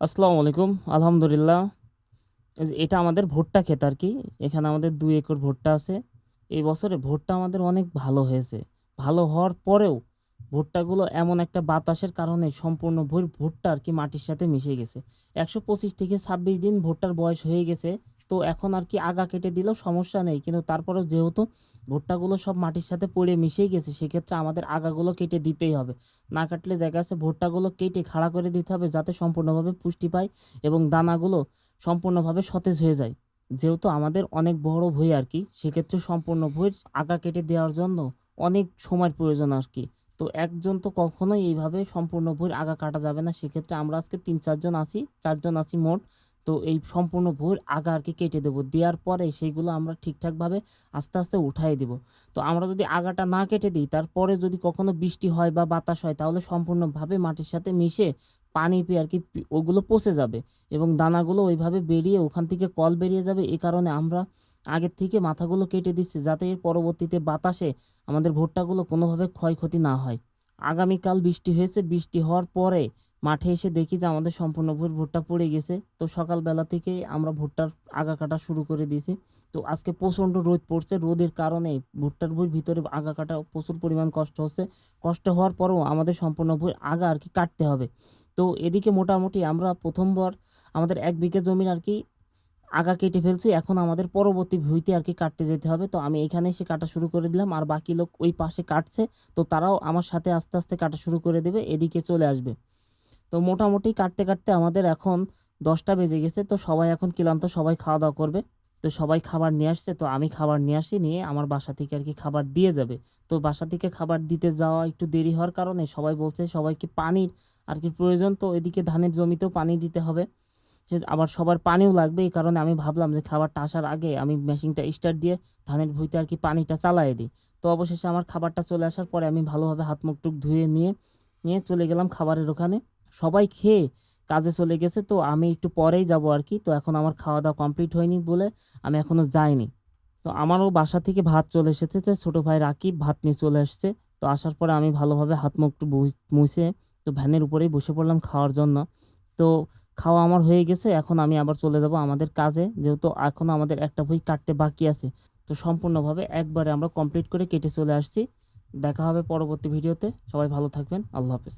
আসসালামু আলাইকুম, আলহামদুলিল্লাহ। এটা আমাদের ভুট্টা ক্ষেত আর কি। এখানে আমাদের দুই একর ভুট্টা আছে। এই বছরে ভুট্টা আমাদের অনেক ভালো হয়েছে। ভালো হওয়ার পরেও ভুট্টাগুলো এমন একটা বাতাসের কারণে সম্পূর্ণ ভুর ভুট্টা আর কি মাটির সাথে মিশে গেছে। একশো পঁচিশ থেকে ছাব্বিশ দিন ভুট্টার বয়স হয়ে গেছে। তো এখন আর কি আগা কেটে দিলেও সমস্যা নেই। কিন্তু তারপরেও যেহেতু ভুট্টাগুলো সব মাটির সাথে পড়ে মিশেই গেছে, সেক্ষেত্রে আমাদের আগাগুলো কেটে দিতেই হবে। না কাটলে দেখা যাচ্ছে ভুট্টাগুলো কেটে খাড়া করে দিতে হবে যাতে সম্পূর্ণভাবে পুষ্টি পায় এবং দানাগুলো সম্পূর্ণভাবে সতেজ হয়ে যায়। যেহেতু আমাদের অনেক বড় ভুঁই আর কি, সেক্ষেত্রে সম্পূর্ণ ভুঁইয়ের আগা কেটে দেওয়ার জন্য অনেক সময়ের প্রয়োজন আর কি। তো একজন তো কখনোই এইভাবে সম্পূর্ণ ভুঁইয়ের আগা কাটা যাবে না, সেক্ষেত্রে আমরা আজকে তিন চারজন আছি চারজন আছি মোট। তো এই সম্পূর্ণ ভুঁইয়ের আগা আর কি কেটে দেবো। দেওয়ার পরে সেইগুলো আমরা ঠিকঠাকভাবে আস্তে আস্তে উঠাই দেবো। তো আমরা যদি আগাটা না কেটে দিই, তারপরে যদি কখনো বৃষ্টি হয় বা বাতাস হয়, তাহলে সম্পূর্ণভাবে মাটির সাথে মিশে পানি পেয়ে আর কি ওগুলো পচে যাবে এবং দানাগুলো ওইভাবে বেরিয়ে ওখান থেকে কল বেরিয়ে যাবে। এই কারণে আমরা আগের থেকে মাথাগুলো কেটে দিচ্ছি যাতে এর পরবর্তীতে বাতাসে আমাদের ভুট্টাগুলো কোনোভাবে ক্ষয়ক্ষতি না হয়। আগামীকাল বৃষ্টি হয়েছে, বৃষ্টি হওয়ার পরে মাঠে এসে দেখি যে আমাদের সম্পূর্ণ ভুর ভুট্টা পড়ে গেছে। তো সকালবেলা থেকে আমরা ভুট্টার আগা কাটা শুরু করে দিয়েছি। তো আজকে প্রচণ্ড রোদ পড়ছে। রোদের কারণে ভুট্টার বই ভিতরে আগা কাটা প্রচুর পরিমাণ কষ্ট হচ্ছে। কষ্ট হওয়ার পরেও আমাদের সম্পূর্ণ বই আগা আর কি কাটতে হবে। তো এদিকে মোটামুটি আমরা প্রথমবার আমাদের এক বিঘা জমির আর কি আগা কেটে ফেলছি। এখন আমাদের পরবর্তী ভুঁইতে আর কি কাটতে যেতে হবে। তো আমি এখানে এসে কাটা শুরু করে দিলাম। আর বাকি লোক ওই পাশে কাটছে। তো তারাও আমার সাথে আস্তে আস্তে কাটা শুরু করে দেবে। এদিকে চলে আসবে। তো মোটামুটি কাটতে কাটতে আমাদের এখন দশটা বেজে গেছে। তো সবাই এখন ক্লান্ত, সবাই খাওয়া দাওয়া করবে। তো সবাই খাবার নিয়ে আসছে, তো আমি খাবার নিয়ে আসি, নিয়ে আমার বাসা থেকে আর কি খাবার দিয়ে যাবে। তো বাসা থেকে খাবার দিতে যাওয়া একটু দেরি হওয়ার কারণে সবাই বলছে সবাইকে পানির আর কি প্রয়োজন, তো এদিকে ধানের জমিতেও পানি দিতে হবে। সে আবার সবার পানিও লাগবে, এই কারণে আমি ভাবলাম যে খাবারটা আসার আগে আমি মেশিনটা স্টার্ট দিয়ে ধানের ভুঁইতে আর কি পানিটা চালায়ে দিই। তো অবশেষে আমার খাবারটা চলে আসার পরে আমি ভালোভাবে হাত মুখ টুক ধুয়ে নিয়ে নিয়ে চলে গেলাম খাবারের ওখানে। সবাই খেয়ে কাজে চলে গেছে, তো আমি একটু পরেই যাব আর কি। তো এখন আমার খাওয়া দাওয়া কমপ্লিট হয়নি বলে আমি এখনও যাইনি। তো আমারও বাসা থেকে ভাত চলে এসেছে, তো ছোটো ভাই রাকিব ভাত নিয়ে চলে আসছে। তো আসার পরে আমি ভালোভাবে হাত মুখ একটু মুছে তো ভ্যানের উপরেই বসে পড়লাম খাওয়ার জন্য। তো খাওয়া আমার হয়ে গেছে, এখন আমি আবার চলে যাব আমাদের কাজে। যেহেতু এখনও আমাদের একটা বই কাটতে বাকি আছে, তো সম্পূর্ণভাবে একবারে আমরা কমপ্লিট করে কেটে চলে আসছি। দেখা হবে পরবর্তী ভিডিওতে। সবাই ভালো থাকবেন। আল্লাহ হাফেজ।